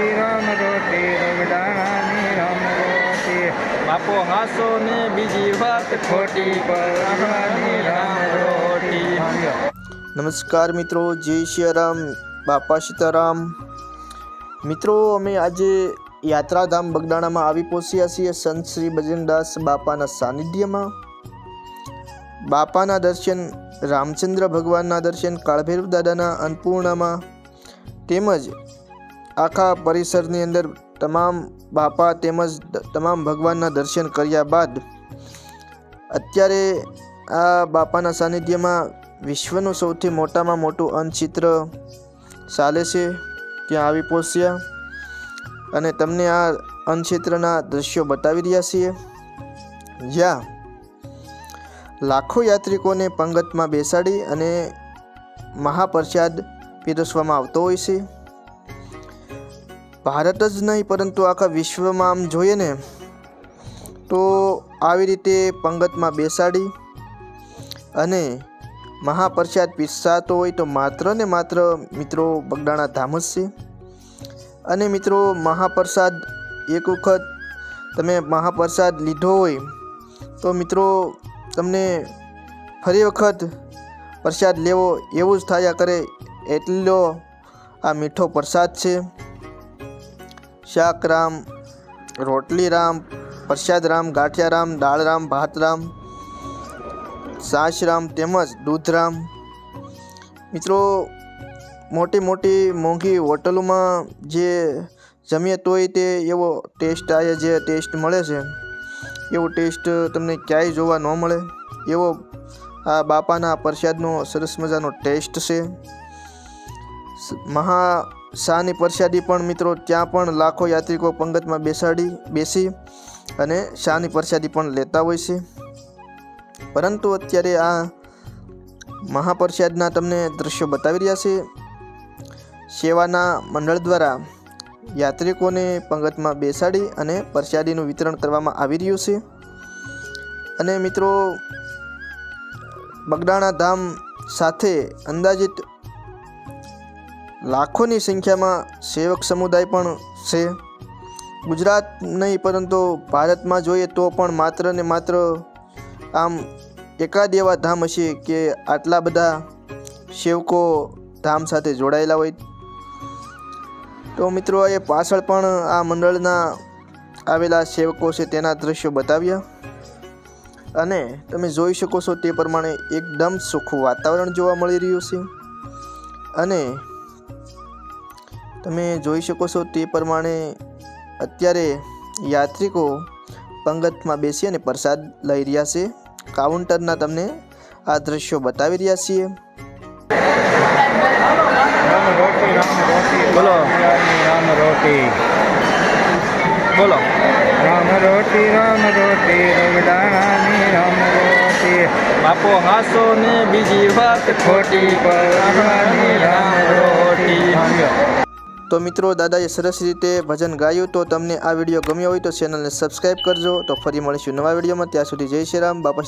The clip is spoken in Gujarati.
રોટી રામ રોટી રગડાણાની રામ રોટી બાપો હાસો ને બીજી વાત ખોટી પરણાની રામ રોટી. નમસ્કાર મિત્રો, જય સિયારામ બાપા સીતારામ. મિત્રો, અમે આજે યાત્રાધામ બગદાણામાં આવી પહોંચ્યા છીએ સંત શ્રી બજરંગદાસ બાપાના સાનિધ્યમાં. બાપાના દર્શન, રામચંદ્ર ભગવાનના દર્શન, કાળભૈરવ દાદાના અન્નપૂર્ણામાં તેમજ આખા પરિસરની અંદર તમામ બાપા તેમજ તમામ ભગવાનના દર્શન કર્યા બાદ અત્યારે આ બાપાના સાનિધ્યમાં વિશ્વનું સૌથી મોટામાં મોટું અન્નચિત્ર ચાલે છે, ત્યાં આવી પહોંચ્યા અને તમને આ અન્નચિત્રના દૃશ્યો બતાવી રહ્યા છીએ. જ્યાં લાખો યાત્રિકોને પંગતમાં બેસાડી અને મહાપ્રસાદ પીરસવામાં આવતો હોય છે. ભારત જ નહીં, પરંતુ આખા વિશ્વમાં આમ જોઈએ ને, તો આવી રીતે પંગતમાં બેસાડી અને મહાપ્રસાદ પીરસાતો હોય તો માત્ર ને માત્ર મિત્રો બગડાણા ધામ જ છે અને મિત્રો, મહાપ્રસાદ એક વખત તમે મહાપ્રસાદ લીધો હોય, તો મિત્રો તમને ફરી વખત પ્રસાદ લેવો એવું જ થયા કરે એટલો આ મીઠો પ્રસાદ છે. શાક રામ રોટલી રામ પ્રસાદ રામ ગાંઠિયા રામ દાળ રામ ભાત રામ તેમજ દૂધરામ. મિત્રો, મોટી મોટી મોંઘી હોટલોમાં જે જમીએ તોય તે એવો ટેસ્ટ આ જે ટેસ્ટ મળે છે. એવો ટેસ્ટ તમને ક્યાંય જોવા ન મળે. એવો આ બાપાના પ્રસાદનો સરસ મજાનો ટેસ્ટ છે. મહા શાહની પ્રસાદી પણ મિત્રો ત્યાં પણ લાખો યાત્રિકો પંગતમાં બેસાડી, બેસી અને શાહની પ્રસાદી પણ લેતા હોય છે. પરંતુ અત્યારે આ મહાપ્રસાદના તમને દ્રશ્યો બતાવી રહ્યા છે. સેવાના મંડળ દ્વારા યાત્રિકોને પંગતમાં બેસાડી અને પ્રસાદીનું વિતરણ કરવામાં આવી રહ્યું છે. અને મિત્રો, બગડાણા ધામ સાથે અંદાજિત લાખોની સંખ્યામાં સેવક સમુદાય પણ છે. ગુજરાત નહીં, પરંતુ ભારતમાં જોઈએ તો પણ માત્ર ને માત્ર આમ એકાદ એવા ધામ હશે કે આટલા બધા સેવકો ધામ સાથે જોડાયેલા હોય. તો મિત્રો, એ પાછળ પણ આ મંડળના આવેલા સેવકો છે તેના દ્રશ્યો બતાવ્યા. અને તમે જોઈ શકો છો તે પ્રમાણે એકદમ સુખું વાતાવરણ જોવા મળી રહ્યું છે. અને તમે જોઈ શકો છો તે પ્રમાણે અત્યારે યાત્રિકો પંગતમાં બેસી અને પ્રસાદ લઈ રહ્યા છે. કાઉન્ટરના તમને આ દ્રશ્યો બતાવી રહ્યા છીએ. બોલો. રામ રોટી બોલો. રામ રામ રોટી રગડાણાની બાપો હાસો ને બીજી વાત ખોટી પર રામ. તો મિત્રો, દાદાએ સરસ રીતે ભજન ગાયું તો તમને આ વીડિયો ગમ્યો હોય તો ચેનલને સબસ્ક્રાઈબ કરજો. તો ફરી મળીશું નવા વિડીયોમાં. ત્યાં સુધી જય શ્રી રામ બાપા